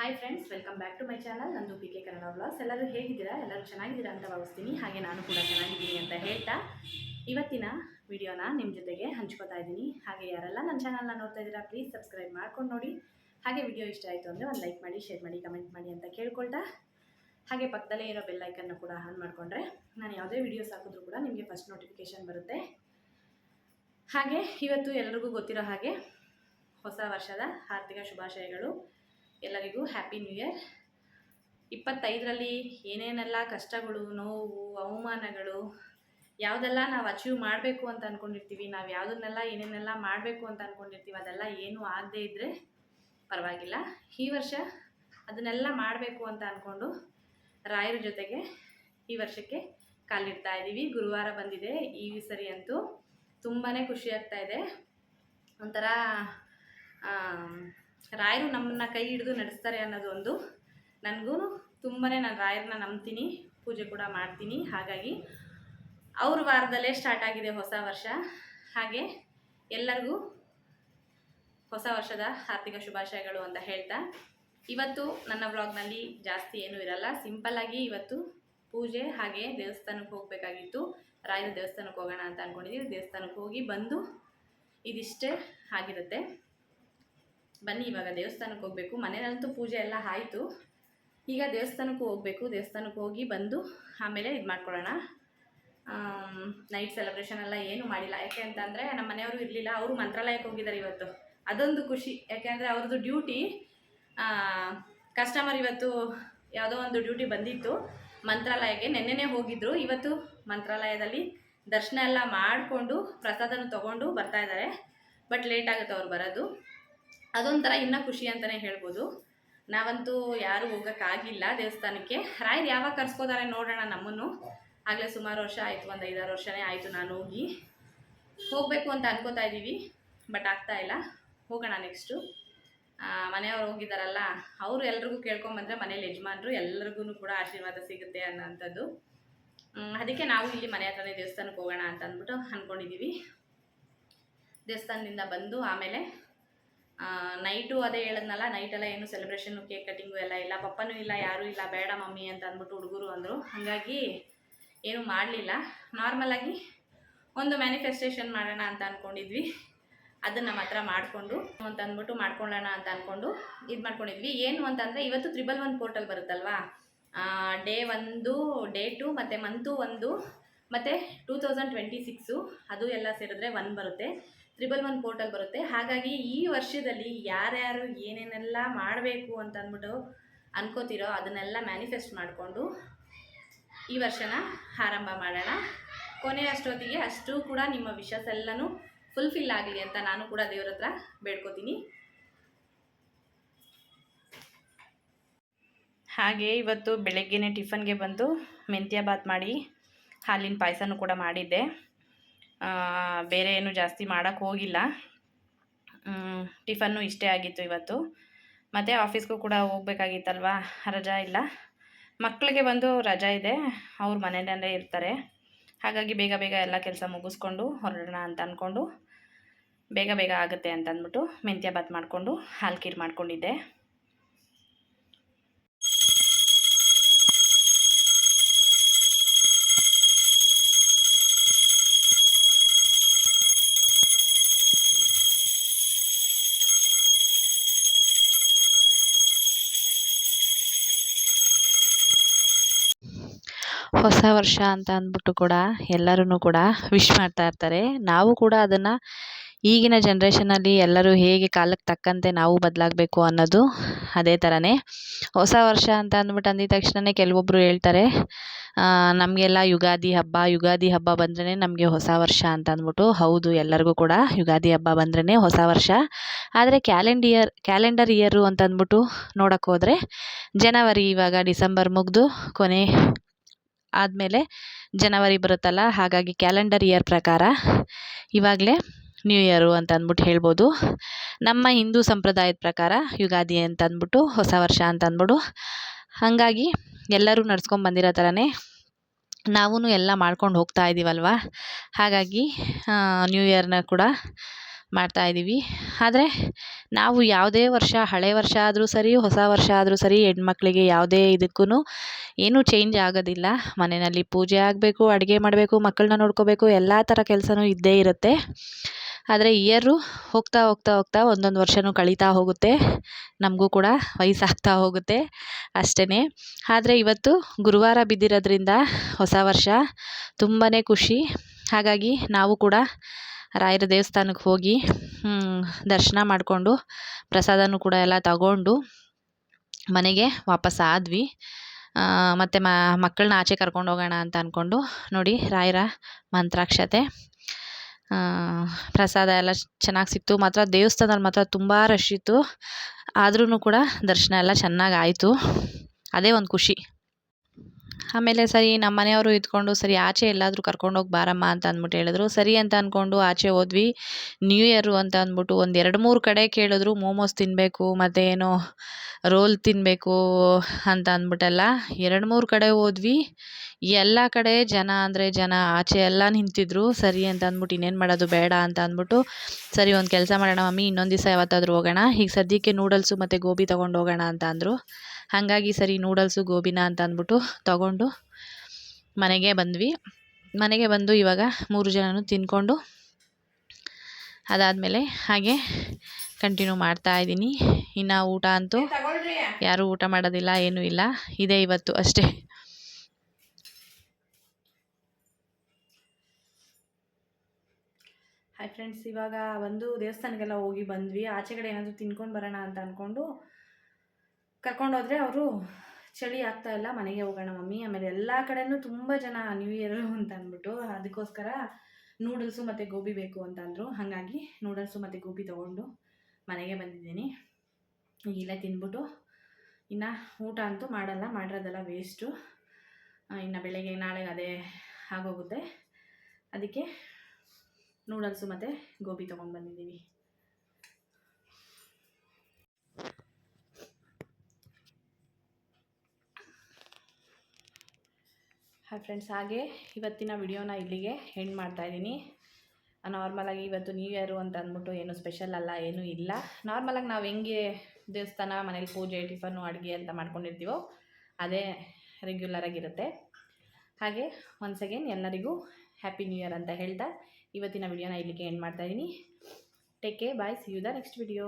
Hi friends welcome back to my channel Nandu P K Kannada vlogs ಎಲ್ಲರೂ ಹೇಗಿದ್ದೀರಾ? ಎಲ್ಲರೂ ಚೆನ್ನಾಗಿದ್ದೀರಾ ಅಂತ ಭಾವಿಸ್ತೀನಿ. ಹಾಗೆ ನಾನು ಕೂಡ ಚೆನ್ನಾಗಿದ್ದೀನಿ ಅಂತ ಹೇಳ್ತಾ ಇವತ್ತಿನ ವಿಡಿಯೋನ ನಿಮ್ಮ ಜೊತೆಗೆ ಹಂಚ್ಕೋತಾ ಇದ್ದೀನಿ. ಹಾಗೆ ಯಾರೆಲ್ಲ ನನ್ನ ಚಾನಲ್ನ ನೋಡ್ತಾ ಇದ್ದೀರಾ ಪ್ಲೀಸ್ ಸಬ್ಸ್ಕ್ರೈಬ್ ಮಾಡ್ಕೊಂಡು ನೋಡಿ. ಹಾಗೆ ವಿಡಿಯೋ ಇಷ್ಟ ಆಯಿತು ಅಂದರೆ ಒಂದು ಲೈಕ್ ಮಾಡಿ ಶೇರ್ ಮಾಡಿ ಕಮೆಂಟ್ ಮಾಡಿ ಅಂತ ಕೇಳ್ಕೊಳ್ತಾ. ಹಾಗೆ ಪಕ್ಕದಲ್ಲೇ ಇರೋ ಬೆಲ್ಲೈಕನ್ನು ಕೂಡ ಆನ್ ಮಾಡಿಕೊಂಡ್ರೆ ನಾನು ಯಾವುದೇ ವೀಡಿಯೋಸ್ ಹಾಕಿದ್ರೂ ಕೂಡ ನಿಮಗೆ ಫಸ್ಟ್ ನೋಟಿಫಿಕೇಷನ್ ಬರುತ್ತೆ. ಹಾಗೆ ಇವತ್ತು ಎಲ್ಲರಿಗೂ ಗೊತ್ತಿರೋ ಹಾಗೆ ಹೊಸ ವರ್ಷದ ಆರ್ಥಿಕ ಶುಭಾಶಯಗಳು. ಎಲ್ಲರಿಗೂ ಹ್ಯಾಪಿ ನ್ಯೂ ಇಯರ್ ಇಪ್ಪತ್ತೈದರಲ್ಲಿ ಏನೇನೆಲ್ಲ ಕಷ್ಟಗಳು, ನೋವು, ಅವಮಾನಗಳು, ಯಾವುದೆಲ್ಲ ನಾವು ಅಚೀವ್ ಮಾಡಬೇಕು ಅಂತ ಅಂದ್ಕೊಂಡಿರ್ತೀವಿ ನಾವು ಯಾವುದನ್ನೆಲ್ಲ ಏನೇನೆಲ್ಲ ಮಾಡಬೇಕು ಅಂತ ಅಂದ್ಕೊಂಡಿರ್ತೀವಿ ಅದೆಲ್ಲ ಏನೂ ಆಗದೇ ಇದ್ದರೆ ಪರವಾಗಿಲ್ಲ. ಈ ವರ್ಷ ಅದನ್ನೆಲ್ಲ ಮಾಡಬೇಕು ಅಂತ ಅಂದ್ಕೊಂಡು ರಾಯರ ಜೊತೆಗೆ ಈ ವರ್ಷಕ್ಕೆ ಕಾಲಿಡ್ತಾ ಇದ್ದೀವಿ. ಗುರುವಾರ ಬಂದಿದೆ ಈ ಸರಿ ಅಂತೂ ತುಂಬಾ ಖುಷಿ ಆಗ್ತಾ ಇದೆ. ಒಂಥರ ರಾಯರು ನಮ್ಮನ್ನ ಕೈ ಹಿಡಿದು ನಡೆಸ್ತಾರೆ ಅನ್ನೋದು ಒಂದು ನನಗೂ ತುಂಬಾ ನಾನು ರಾಯರನ್ನ ನಂಬ್ತೀನಿ, ಪೂಜೆ ಕೂಡ ಮಾಡ್ತೀನಿ. ಹಾಗಾಗಿ ಅವ್ರ ವಾರದಲ್ಲೇ ಸ್ಟಾರ್ಟ್ ಆಗಿದೆ ಹೊಸ ವರ್ಷ. ಹಾಗೆ ಎಲ್ಲರಿಗೂ ಹೊಸ ವರ್ಷದ ಆರ್ಥಿಕ ಶುಭಾಶಯಗಳು ಅಂತ ಹೇಳ್ತಾ. ಇವತ್ತು ನನ್ನ ವ್ಲಾಗ್ನಲ್ಲಿ ಜಾಸ್ತಿ ಏನೂ ಇರಲ್ಲ. ಸಿಂಪಲ್ಲಾಗಿ ಇವತ್ತು ಪೂಜೆ ಹಾಗೆ ದೇವಸ್ಥಾನಕ್ಕೆ ಹೋಗಬೇಕಾಗಿತ್ತು. ರಾಯರ ದೇವಸ್ಥಾನಕ್ಕೆ ಹೋಗೋಣ ಅಂತ ಅಂದ್ಕೊಂಡಿದ್ದೀವಿ ದೇವಸ್ಥಾನಕ್ಕೆ ಹೋಗಿ ಬಂದು ಇದಿಷ್ಟೇ ಆಗಿರುತ್ತೆ. ಬನ್ನಿ, ಇವಾಗ ದೇವಸ್ಥಾನಕ್ಕೆ ಹೋಗಬೇಕು. ಮನೇಲಂತೂ ಪೂಜೆ ಎಲ್ಲ ಆಯಿತು. ಈಗ ದೇವಸ್ಥಾನಕ್ಕೆ ಹೋಗಬೇಕು. ದೇವಸ್ಥಾನಕ್ಕೆ ಹೋಗಿ ಬಂದು ಆಮೇಲೆ ಇದು ಮಾಡ್ಕೊಳ್ಳೋಣ. ನೈಟ್ ಸೆಲೆಬ್ರೇಷನ್ ಎಲ್ಲ ಏನು ಮಾಡಿಲ್ಲ. ಯಾಕೆ ಅಂತಂದರೆ ನಮ್ಮ ಮನೆಯವರು ಇರಲಿಲ್ಲ. ಅವರು ಮಂತ್ರಾಲಯಕ್ಕೆ ಹೋಗಿದ್ದಾರೆ ಇವತ್ತು. ಅದೊಂದು ಖುಷಿ. ಯಾಕೆಂದರೆ ಅವ್ರದ್ದು ಡ್ಯೂಟಿ ಕಸ್ಟಮರ್ ಇವತ್ತು ಯಾವುದೋ ಒಂದು ಡ್ಯೂಟಿ ಬಂದಿತ್ತು. ಮಂತ್ರಾಲಯಕ್ಕೆ ನೆನ್ನೆನೇ ಹೋಗಿದ್ರು. ಇವತ್ತು ಮಂತ್ರಾಲಯದಲ್ಲಿ ದರ್ಶನ ಎಲ್ಲ ಮಾಡಿಕೊಂಡು ಪ್ರಸಾದನ ತೊಗೊಂಡು ಬರ್ತಾ ಇದ್ದಾರೆ. ಬಟ್ ಲೇಟ್ ಆಗುತ್ತೆ ಅವ್ರು ಬರೋದು. ಅದೊಂಥರ ಇನ್ನೂ ಖುಷಿ ಅಂತಲೇ ಹೇಳ್ಬೋದು. ನಾವಂತೂ ಯಾರೂ ಹೋಗೋಕ್ಕಾಗಿಲ್ಲ ದೇವಸ್ಥಾನಕ್ಕೆ. ರಾಯರು ಯಾವಾಗ ಕರ್ಸ್ಕೋತಾರೆ ನೋಡೋಣ ನಮ್ಮನ್ನು. ಆಗಲೇ ಸುಮಾರು ವರ್ಷ ಆಯಿತು, ಒಂದು ಐದಾರು ವರ್ಷನೇ ಆಯಿತು ನಾನು ಹೋಗಿ. ಹೋಗಬೇಕು ಅಂತ ಅನ್ಕೋತಾ ಇದ್ದೀವಿ, ಬಟ್ ಆಗ್ತಾ ಇಲ್ಲ. ಹೋಗೋಣ ನೆಕ್ಸ್ಟು. ಮನೆಯವ್ರು ಹೋಗಿದ್ದಾರಲ್ಲ, ಅವರು ಎಲ್ರಿಗೂ ಕೇಳ್ಕೊಂಬಂದರೆ ಮನೇಲಿ ಯಜಮಾನರು ಎಲ್ರಿಗೂ ಕೂಡ ಆಶೀರ್ವಾದ ಸಿಗುತ್ತೆ ಅನ್ನೋಂಥದ್ದು. ಅದಕ್ಕೆ ನಾವು ಇಲ್ಲಿ ಮನೆ ಹತ್ರನೇ ದೇವಸ್ಥಾನಕ್ಕೆ ಹೋಗೋಣ ಅಂತ ಅಂದ್ಬಿಟ್ಟು ಅಂದ್ಕೊಂಡಿದ್ದೀವಿ ದೇವಸ್ಥಾನದಿಂದ ಬಂದು ಆಮೇಲೆ ನೈಟು ಅದೇ ಹೇಳಿದ್ನಲ್ಲ ನೈಟೆಲ್ಲ ಏನು ಸೆಲೆಬ್ರೇಷನ್ನು ಕೇಕ್ ಕಟ್ಟಿಂಗು ಎಲ್ಲ ಇಲ್ಲ. ಪಪ್ಪನೂ ಇಲ್ಲ, ಯಾರೂ ಇಲ್ಲ, ಬೇಡ ಮಮ್ಮಿ ಅಂತ ಅಂದ್ಬಿಟ್ಟು ಹುಡುಗರು ಅಂದರು. ಹಾಗಾಗಿ ಏನೂ ಮಾಡಲಿಲ್ಲ. ನಾರ್ಮಲಾಗಿ ಒಂದು ಮ್ಯಾನಿಫೆಸ್ಟೇಷನ್ ಮಾಡೋಣ ಅಂತ ಅಂದ್ಕೊಂಡಿದ್ವಿ ಅದನ್ನು ಮಾತ್ರ ಮಾಡಿಕೊಂಡು ಅಂತ ಅಂದ್ಬಿಟ್ಟು ಮಾಡ್ಕೊಳ್ಳೋಣ ಅಂತ ಅಂದ್ಕೊಂಡು ಇದು ಮಾಡ್ಕೊಂಡಿದ್ವಿ. ಏನು ಅಂತಂದರೆ ಇವತ್ತು ತ್ರಿಬಲ್ ಒನ್ ಪೋರ್ಟಲ್ ಬರುತ್ತಲ್ವಾ? ಡೇ ಒಂದು ಡೇ ಟು ಮತ್ತು ಮಂತು ಒಂದು ಮತ್ತು ಟೂ ತೌಸಂಡ್ ಟ್ವೆಂಟಿ ಸಿಕ್ಸು ಅದು ಎಲ್ಲ ಸೇರಿದ್ರೆ ಒನ್ ಬರುತ್ತೆ. ತ್ರಿಬಲ್ ಒನ್ ಪೋರ್ಟಲ್ ಬರುತ್ತೆ. ಹಾಗಾಗಿ ಈ ವರ್ಷದಲ್ಲಿ ಯಾರ್ಯಾರು ಏನೇನೆಲ್ಲ ಮಾಡಬೇಕು ಅಂತ ಅಂದ್ಬಿಟ್ಟು ಅನ್ಕೋತಿರೋ ಅದನ್ನೆಲ್ಲ ಮ್ಯಾನಿಫೆಸ್ಟ್ ಮಾಡಿಕೊಂಡು ಈ ವರ್ಷನ ಆರಂಭ ಮಾಡೋಣ. ಕೊನೆ ಅಷ್ಟೊತ್ತಿಗೆ ಅಷ್ಟು ಕೂಡ ನಿಮ್ಮ ವಿಶಸ್ ಎಲ್ಲನೂ ಫುಲ್ಫಿಲ್ ಆಗಲಿ ಅಂತ ನಾನು ಕೂಡ ದೇವ್ರ ಹತ್ರ ಬೇಡ್ಕೋತೀನಿ. ಹಾಗೆ ಇವತ್ತು ಬೆಳಗ್ಗೆನೇ ಟಿಫನ್ಗೆ ಬಂದು ಮೆಂತ್ಯ ಬಾತ್ ಮಾಡಿ ಹಾಲಿನ ಪಾಯಸನೂ ಕೂಡ ಮಾಡಿದ್ದೆ. ಬೇರೆ ಏನು ಜಾಸ್ತಿ ಮಾಡೋಕ್ಕೆ ಹೋಗಿಲ್ಲ. ಟಿಫನ್ನು ಇಷ್ಟೇ ಆಗಿತ್ತು ಇವತ್ತು. ಮತ್ತು ಆಫೀಸ್ಗೂ ಕೂಡ ಹೋಗ್ಬೇಕಾಗಿತ್ತಲ್ವಾ? ರಜಾ ಇಲ್ಲ. ಮಕ್ಕಳಿಗೆ ಬಂದು ರಜಾ ಇದೆ. ಅವ್ರ ಮನೆಯಲ್ಲೇ ಇರ್ತಾರೆ. ಹಾಗಾಗಿ ಬೇಗ ಬೇಗ ಎಲ್ಲ ಕೆಲಸ ಮುಗಿಸ್ಕೊಂಡು ಹೊರಡೋಣ ಅಂತ ಅಂದ್ಕೊಂಡು ಬೇಗ ಬೇಗ ಆಗುತ್ತೆ ಅಂತ ಅಂದ್ಬಿಟ್ಟು ಮೆಂತ್ಯ ಬಾತ್ ಮಾಡಿಕೊಂಡು ಹಾಲು ಕೀರ್ ಮಾಡ್ಕೊಂಡಿದ್ದೆ. ಹೊಸ ವರ್ಷ ಅಂತ ಅಂದ್ಬಿಟ್ಟು ಕೂಡ ಎಲ್ಲರೂ ಕೂಡ ವಿಶ್ ಮಾಡ್ತಾ ಇರ್ತಾರೆ. ನಾವು ಕೂಡ ಅದನ್ನು ಈಗಿನ ಜನ್ರೇಷನಲ್ಲಿ ಎಲ್ಲರೂ ಹೇಗೆ ಕಾಲಕ್ಕೆ ತಕ್ಕಂತೆ ನಾವು ಬದಲಾಗಬೇಕು ಅನ್ನೋದು ಅದೇ ಥರನೇ ಹೊಸ ವರ್ಷ ಅಂತ ಅಂದ್ಬಿಟ್ಟು ಅಂದಿದ ತಕ್ಷಣವೇ ಕೆಲವೊಬ್ಬರು ಹೇಳ್ತಾರೆ ನಮಗೆಲ್ಲ ಯುಗಾದಿ ಹಬ್ಬ ಯುಗಾದಿ ಹಬ್ಬ ಬಂದ್ರೇ ನಮಗೆ ಹೊಸ ವರ್ಷ ಅಂತ ಅಂದ್ಬಿಟ್ಟು. ಹೌದು, ಎಲ್ಲರಿಗೂ ಕೂಡ ಯುಗಾದಿ ಹಬ್ಬ ಬಂದ್ರೇ ಹೊಸ ವರ್ಷ. ಆದರೆ ಕ್ಯಾಲೆಂಡಿಯರ್ ಕ್ಯಾಲೆಂಡರ್ ಇಯರು ಅಂತ ಅಂದ್ಬಿಟ್ಟು ನೋಡೋಕ್ಕೆ ಹೋದರೆ, ಜನವರಿ ಇವಾಗ ಡಿಸೆಂಬರ್ ಮುಗಿದು ಕೊನೆ ಆದಮೇಲೆ ಜನವರಿ ಬರುತ್ತಲ್ಲ, ಹಾಗಾಗಿ ಕ್ಯಾಲೆಂಡರ್ ಇಯರ್ ಪ್ರಕಾರ ಇವಾಗಲೇ ನ್ಯೂ ಇಯರು ಅಂತ ಅಂದ್ಬಿಟ್ಟು ಹೇಳ್ಬೋದು. ನಮ್ಮ ಹಿಂದೂ ಸಂಪ್ರದಾಯದ ಪ್ರಕಾರ ಯುಗಾದಿ ಅಂತ ಅಂದ್ಬಿಟ್ಟು, ಹೊಸ ವರ್ಷ ಅಂತ ಹಾಗಾಗಿ ಎಲ್ಲರೂ ನಡ್ಸ್ಕೊಂಡು ಬಂದಿರೋ ಥರನೇ ನಾವೂ ಎಲ್ಲ ಮಾಡ್ಕೊಂಡು ಹೋಗ್ತಾ ಇದ್ದೀವಲ್ವ ಹಾಗಾಗಿ ನ್ಯೂ ಇಯರ್ನ ಕೂಡ ಮಾಡ್ತಾಯಿದ್ದೀವಿ ಆದರೆ ನಾವು ಯಾವುದೇ ವರ್ಷ, ಹಳೆ ವರ್ಷ ಆದರೂ ಸರಿ, ಹೊಸ ವರ್ಷ ಆದರೂ ಸರಿ, ಹೆಣ್ಮಕ್ಳಿಗೆ ಯಾವುದೇ ಇದಕ್ಕೂ ಏನೂ ಚೇಂಜ್ ಆಗೋದಿಲ್ಲ. ಮನೆಯಲ್ಲಿ ಪೂಜೆ ಆಗಬೇಕು, ಅಡುಗೆ ಮಾಡಬೇಕು ಮಕ್ಕಳನ್ನ ನೋಡ್ಕೋಬೇಕು, ಎಲ್ಲ ಥರ ಕೆಲಸನೂ ಇದ್ದೇ ಇರುತ್ತೆ. ಆದರೆ ಇಯರು ಹೋಗ್ತಾ ಹೋಗ್ತಾ ಹೋಗ್ತಾ ಒಂದೊಂದು ವರ್ಷವೂ ಕಳೀತಾ ಹೋಗುತ್ತೆ. ನಮಗೂ ಕೂಡ ವಯಸ್ಸಾಗ್ತಾ ಹೋಗುತ್ತೆ ಅಷ್ಟೇ ಆದರೆ ಇವತ್ತು ಗುರುವಾರ ಬಿದ್ದಿರೋದ್ರಿಂದ ಹೊಸ ವರ್ಷ ತುಂಬಾ ಖುಷಿ. ಹಾಗಾಗಿ ನಾವು ಕೂಡ ರಾಯರ ದೇವಸ್ಥಾನಕ್ಕೆ ಹೋಗಿ ದರ್ಶನ ಮಾಡಿಕೊಂಡು ಪ್ರಸಾದನೂ ಕೂಡ ಎಲ್ಲ ತಗೊಂಡು ಮನೆಗೆ ವಾಪಸ್ ಆದ್ವಿ. ಮತ್ತು ಮಕ್ಕಳನ್ನ ಆಚೆ ಕರ್ಕೊಂಡು ಹೋಗೋಣ ಅಂತ ಅಂದ್ಕೊಂಡು ನೋಡಿ, ರಾಯರ ಮಂತ್ರಾಕ್ಷತೆ. ಪ್ರಸಾದ ಎಲ್ಲ ಚೆನ್ನಾಗಿ ಸಿಕ್ತು. ಮಾತ್ರ ದೇವಸ್ಥಾನದಲ್ಲಿ ಮಾತ್ರ ತುಂಬ ರಶ್ ಇತ್ತು. ಆದ್ರೂ ಕೂಡ ದರ್ಶನ ಎಲ್ಲ ಚೆನ್ನಾಗಿ ಆಯಿತು. ಅದೇ ಒಂದು ಖುಷಿ. ಆಮೇಲೆ ಸರಿ ನಮ್ಮ ಮನೆಯವರು ಇದ್ಕೊಂಡು ಸರಿ ಆಚೆ ಎಲ್ಲಾದರೂ ಕರ್ಕೊಂಡೋಗಿ ಬಾರಮ್ಮ ಅಂತ ಅಂದ್ಬಿಟ್ಟು ಹೇಳಿದ್ರು. ಸರಿ ಅಂತ ಅಂದ್ಕೊಂಡು ಆಚೆ ಹೋದ್ವಿ. ನ್ಯೂ ಇಯರು ಅಂತ ಅಂದ್ಬಿಟ್ಟು ಒಂದು ಎರಡು ಮೂರು ಕಡೆ ಕೇಳಿದ್ರು. ಮೋಮೋಸ್ ತಿನ್ನಬೇಕು ಮತ್ತು ಏನೋ ರೋಲ್ ತಿನ್ನಬೇಕು ಅಂತ ಅಂದ್ಬಿಟ್ಟೆಲ್ಲ. ಎರಡು ಮೂರು ಕಡೆ ಹೋದ್ವಿ. ಎಲ್ಲ ಕಡೆ ಜನ ಅಂದರೆ ಜನ ಆಚೆ ಎಲ್ಲ ನಿಂತಿದ್ರು. ಸರಿ ಅಂತ ಅಂದ್ಬಿಟ್ಟು ಇನ್ನೇನು ಮಾಡೋದು ಬೇಡ ಅಂತ ಅಂದ್ಬಿಟ್ಟು ಸರಿ ಒಂದು ಕೆಲಸ ಮಾಡೋಣ ಮಮ್ಮಿ, ಇನ್ನೊಂದು ದಿವಸ ಯಾವತ್ತಾದರೂ ಹೋಗೋಣ. ಈಗ ಸದ್ಯಕ್ಕೆ ನೂಡಲ್ಸು ಮತ್ತು ಗೋಬಿ ತೊಗೊಂಡು ಹೋಗೋಣ ಅಂತ ಅಂದರು. ಹಾಗಾಗಿ ಸರಿ ನೂಡಲ್ಸು ಗೋಬಿನ ಅಂತ ಅಂದ್ಬಿಟ್ಟು ತೊಗೊಂಡು ಮನೆಗೆ ಬಂದ್ವಿ. ಮನೆಗೆ ಬಂದು ಇವಾಗ ಮೂರು ಜನನೂ ತಿಂದ್ಕೊಂಡು ಅದಾದಮೇಲೆ ಹಾಗೆ ಕಂಟಿನ್ಯೂ ಮಾಡ್ತಾ ಇದ್ದೀನಿ. ಇನ್ನು ಊಟ ಅಂತೂ ಯಾರೂ ಊಟ ಮಾಡೋದಿಲ್ಲ, ಏನೂ ಇಲ್ಲ. ಇದೆ ಇವತ್ತು ಅಷ್ಟೇ. ಹಾಯ್ ಫ್ರೆಂಡ್ಸ್ ಇವಾಗ ಒಂದು ದೇವಸ್ಥಾನಕ್ಕೆಲ್ಲ ಹೋಗಿ ಬಂದ್ವಿ. ಆಚೆ ಕಡೆ ಏನಾದರೂ ತಿನ್ಕೊಂಡು ಬರೋಣ ಅಂತ ಅಂದ್ಕೊಂಡು ಕರ್ಕೊಂಡೋದ್ರೆ ಅವರು, ಚಳಿ ಆಗ್ತಾ ಇಲ್ಲ, ಮನೆಗೆ ಹೋಗೋಣ ಮಮ್ಮಿ. ಆಮೇಲೆ ಎಲ್ಲ ಕಡೆನೂ ತುಂಬ ಜನ ನ್ಯೂ ಇಯರು ಅಂತ ಅಂದ್ಬಿಟ್ಟು ಅದಕ್ಕೋಸ್ಕರ ನೂಡಲ್ಸು ಮತ್ತು ಗೋಬಿ ಬೇಕು ಅಂತ ಅಂದರು. ಹಾಗಾಗಿ ನೂಡಲ್ಸು ಮತ್ತು ಗೋಬಿ ತೊಗೊಂಡು ಮನೆಗೆ ಬಂದಿದ್ದೀನಿ. ಇಲ್ಲೇ ತಿಂದ್ಬಿಟ್ಟು ಇನ್ನು ಊಟ ಅಂತೂ ಮಾಡಲ್ಲ, ಮಾಡಿರೋದೆಲ್ಲ ವೇಸ್ಟು ಇನ್ನು ಬೆಳಗ್ಗೆ ನಾಳೆಗೆ ಅದೇ ಆಗೋಗುತ್ತೆ. ಅದಕ್ಕೆ ನೂಡಲ್ಸು ಮತ್ತು ಗೋಬಿ ತೊಗೊಂಡು ಬಂದಿದ್ದೀವಿ ಹಾಯ್ ಫ್ರೆಂಡ್ಸ್, ಹಾಗೆ ಇವತ್ತಿನ ವಿಡಿಯೋನ ಇಲ್ಲಿಗೆ ಎಂಡ್ ಮಾಡ್ತಾಯಿದ್ದೀನಿ ನಾರ್ಮಲಾಗಿ ಇವತ್ತು ನ್ಯೂ ಇಯರು ಅಂತ ಅಂದ್ಬಿಟ್ಟು ಏನು ಸ್ಪೆಷಲ್ ಅಲ್ಲ, ಏನೂ ಇಲ್ಲ. ನಾರ್ಮಲಾಗಿ ನಾವು ಹೆಂಗೆ ದೇವಸ್ಥಾನ, ಮನೇಲಿ ಪೂಜೆ ಟಿಫನ್ನು ಅಡುಗೆ ಅಂತ ಮಾಡ್ಕೊಂಡಿರ್ತೀವೋ ಅದೇ ರೆಗ್ಯುಲರಾಗಿರುತ್ತೆ ಹಾಗೆ ಒನ್ಸ್ ಅಗೇನ್ ಎಲ್ಲರಿಗೂ ಹ್ಯಾಪಿ ನ್ಯೂ ಇಯರ್ ಅಂತ ಹೇಳ್ತಾ ಇವತ್ತಿನ ವಿಡಿಯೋನ ಇಲ್ಲಿಗೆ ಎಂಡ್ ಮಾಡ್ತಾಯಿದ್ದೀನಿ take care bye see you the next video